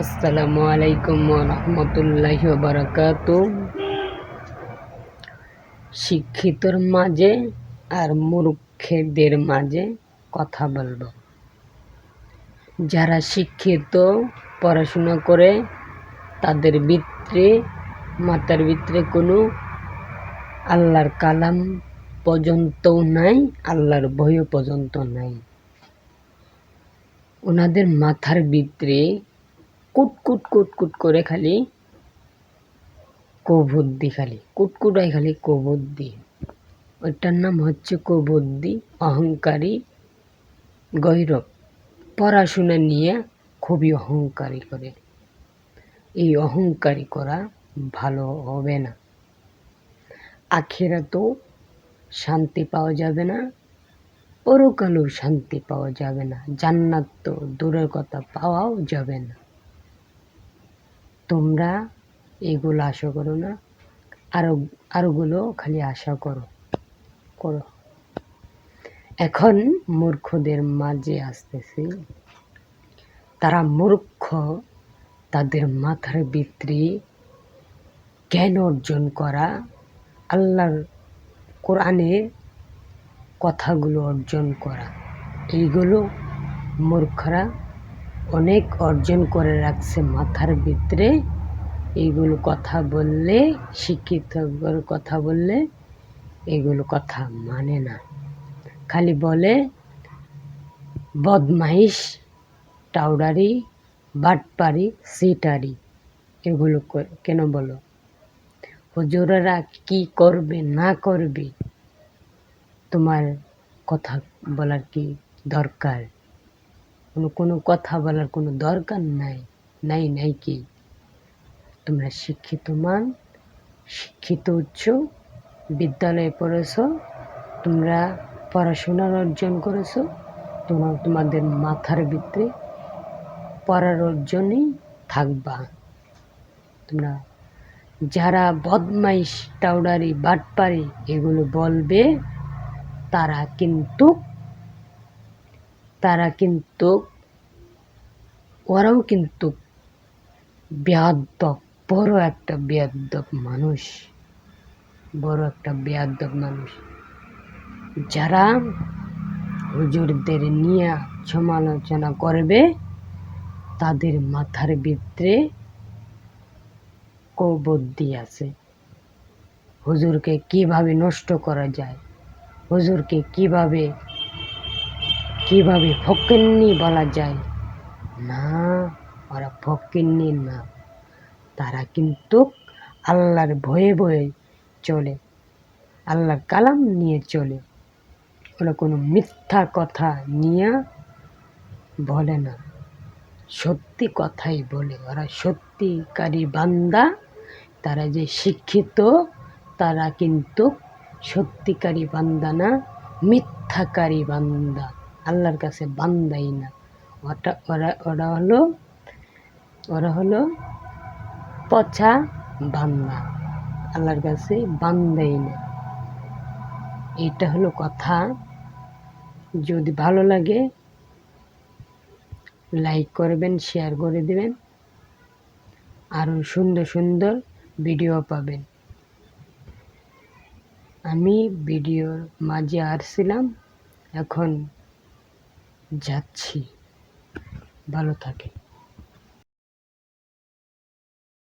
আসসালামু আলাইকুম রহমতুল্লাহ বারাকাত শিক্ষিতর মাঝে আর মূর্খেদের মাঝে কথা বলব। যারা শিক্ষিত, পড়াশোনা করে, তাদের ভিতরে, মাথার ভিতরে কোনো আল্লাহর কালাম পর্যন্তও নাই, আল্লাহর ভয়ও পর্যন্ত নাই। ওনাদের মাথার ভিতরে কুটকুট কুটকুট করে খালি কবুদ্দি খালি। কুটকুটাই খালি কবুদ্দি। ওইটার নাম হচ্ছে কবুদ্দি অহংকারী গৈরব। পড়াশোনা নিয়ে খুবই অহংকারী করে। এই অহংকারী করা ভালো হবে না। আখেরাতেও শান্তি পাওয়া যাবে না। পরকালেও শান্তি পাওয়া যাবে না। জান্নাত তো দূরের কথা পাওয়াও যাবে না। তোমরা এগুলো আশা করো না। আরও, আরোগুলো খালি আশা করো করো। এখন মূর্খদের মাঝে আসতেছি। তারা মূর্খ, তাদের মাথার ভিতরে জ্ঞান অর্জন করা, আল্লাহর কোরআনের কথাগুলো অর্জন করা। এইগুলো মূর্খরা অনেক অর্জন করে রাখছে মাথার ভিতরে। এইগুলো কথা বললে শিক্ষিত কথা বললে এগুলো কথা মানে না। খালি বলে, বদমাইশ, টাউডারি, বাটপারি, সিটারি, এগুলো কেন বলো? হুজুরেরা কি করবে, না করবে, তোমার কথা বলার কি দরকার? কোনো কোনো কথা বলার কোনো দরকার নাই। নাই নাই কি? তোমরা শিক্ষিত মান, শিক্ষিত উচ্চ, বিদ্যালয়ে পড়েছ, তোমরা পড়াশোনার অর্জন করেছ তোমার তোমাদের মাথার ভিতরে পড়ার অর্জনই থাকবা। তোমরা যারা বদমাইশ, টাউডারি, বাটপারি এগুলো বলবে, তারা কিন্তু তারা কিন্তু, ওরাও কিন্তু বেয়াদ্দব বড় একটা বেয়াদ্দব মানুষ, বড় একটা বেয়াদ্দব মানুষ। যারা হুজুরদের নিয়ে সমালোচনা করবে, তাদের মাথার ভিতরে কৌবদ্দি আছে। হুজুরকে কীভাবে নষ্ট করা যায়? হুজুরকে কীভাবে কীভাবে ফকিন্নি বলা যায়? না, ওরা ফকিন্নি না। তারা কিন্তু আল্লাহর ভয়ে ভয়ে চলে, আল্লাহর কালাম নিয়ে চলে। ওরা কোনো মিথ্যা কথা নিয়ে বলে না। সত্যি কথাই বলে। ওরা সত্যিকারী বান্দা। তারা যে শিক্ষিত, তারা কিন্তু সত্যিকারী বান্দা না, মিথ্যাকারী বান্দা। আল্লাহর কাছে বান্দাই না। ওটা ওরা ওরা হলো ওরা হলো পচা বান্দা। আল্লাহর কাছে বান্দাই না। এটা হলো কথা। যদি ভালো লাগে, লাইক করবেন, শেয়ার করে দেবেন। আরও সুন্দর সুন্দর ভিডিও পাবেন। আমি ভিডিওর মাঝে আসছিলাম। এখন যাচ্ছি। ভালো থাকে